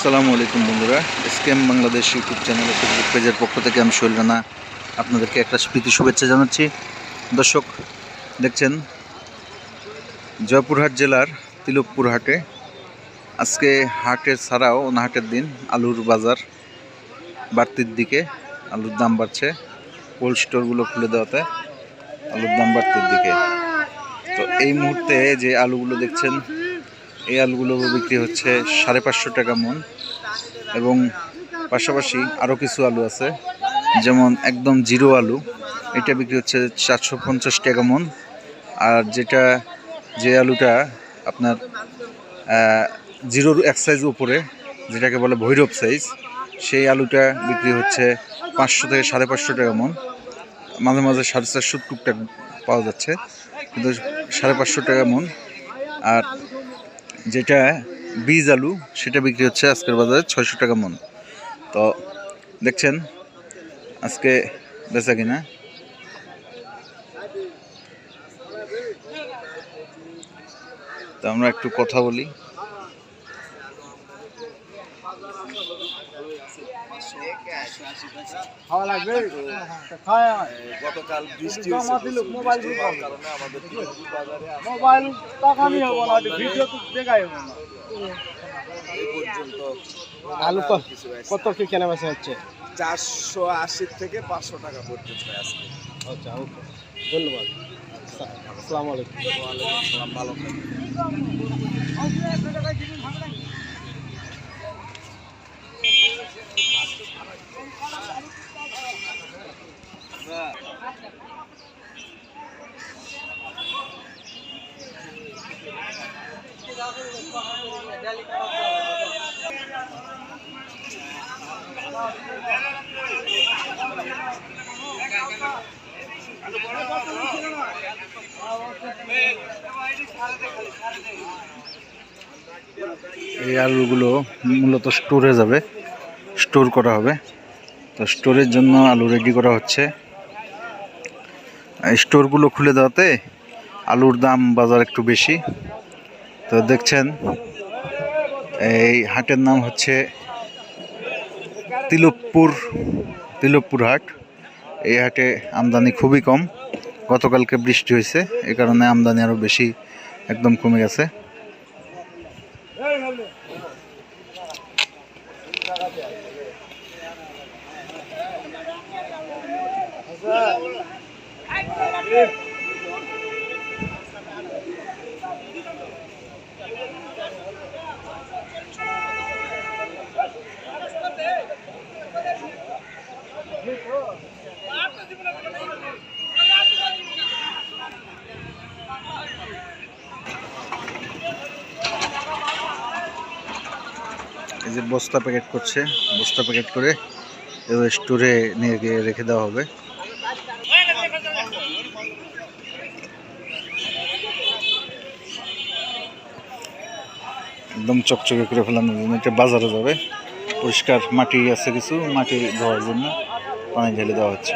আসসালামু আলাইকুম বন্ধুরা। SKM Bangladesh YouTube channel Facebook পেজের পক্ষ থেকে আমি শৈল রানা আপনাদেরকে একটা স্মৃতি শুভেচ্ছা জানাচ্ছি। দর্শক, দেখছেন, জয়পুরহাট জেলার তিলকপুর হাটে। আজকে হাটের ছাড়াও হাটের দিন, আলুর বাজার বাড়তির দিকে, আলুর দাম বাড়ছে কোল্ড স্টোরগুলো খুলে দেওয়াতে, আলুর দাম বাড়তির দিকে। তো এই মুহূর্তে যে আলুগুলো দেখছেন এই আলুগুলো বিক্রি হচ্ছে সাড়ে পাঁচশো টাকা মন। এবং পাশাপাশি আরও কিছু আলু আছে, যেমন একদম জিরো আলু। এটা বিক্রি হচ্ছে চারশো পঞ্চাশ টাকা মন। আর যেটা, যে আলুটা আপনার জিরোর এক সাইজ উপরে, যেটাকে বলে ভৈরব সাইজ সেই আলুটা বিক্রি হচ্ছে পাঁচশো থেকে সাড়ে পাঁচশো টাকা মন। মাঝে মাঝে সাড়ে চারশো টুকটাক পাওয়া যাচ্ছে, কিন্তু সাড়ে পাঁচশো টাকা মন। আর যেটা বীজ আলু, সেটা বিক্রি হচ্ছে আজকের বাজারে ছয়শো টাকা মন। তো দেখছেন আজকে বেচা কিনা। তো আমরা একটু কথা বলি। খাওয়া লাগবে? গতকাল বৃষ্টি জমা হয়েছে মোবাইল বৃষ্টি দিল। হওয়ার কারণে আমাদের বাজারে মোবাইল টাকা নিয়ে হব না ভিডিও তো দেখাই হব না। আলু। কত কি কেনা বেচা হচ্ছে? চারশো আশি থেকে পাঁচশো টাকা পর্যন্ত আচ্ছা ওকে। ধন্যবাদ। আচ্ছা, আসসালামু আলাইকুম। আসসালাম ভালো থাকবেন। এই আলুগুলো মূলত স্টোরে যাবে, স্টোর করা হবে। তো স্টোরের জন্য আলু রেডি করা হচ্ছে। স্টোরগুলো খুলে দেওয়াতে আলুর দাম বাজার একটু বেশি। তো দেখছেন, এই হাটের নাম হচ্ছে তিলকপুর তিলকপুর হাট। এই হাটে আমদানি খুবই কম। গতকালকে বৃষ্টি হয়েছে, এ কারণে আমদানি আরও বেশি একদম কমে গেছে। এই যে বস্তা প্যাকেট করছে বস্তা প্যাকেট করে স্টোরে নিয়ে গিয়ে রেখে দেওয়া হবে। একদম চকচকে করে ফেলাম এটা বাজারে যাবে পরিষ্কার মাটি আছে কিছু, মাটি ধোয়ার জন্য পানি ঢেলে দেওয়া হচ্ছে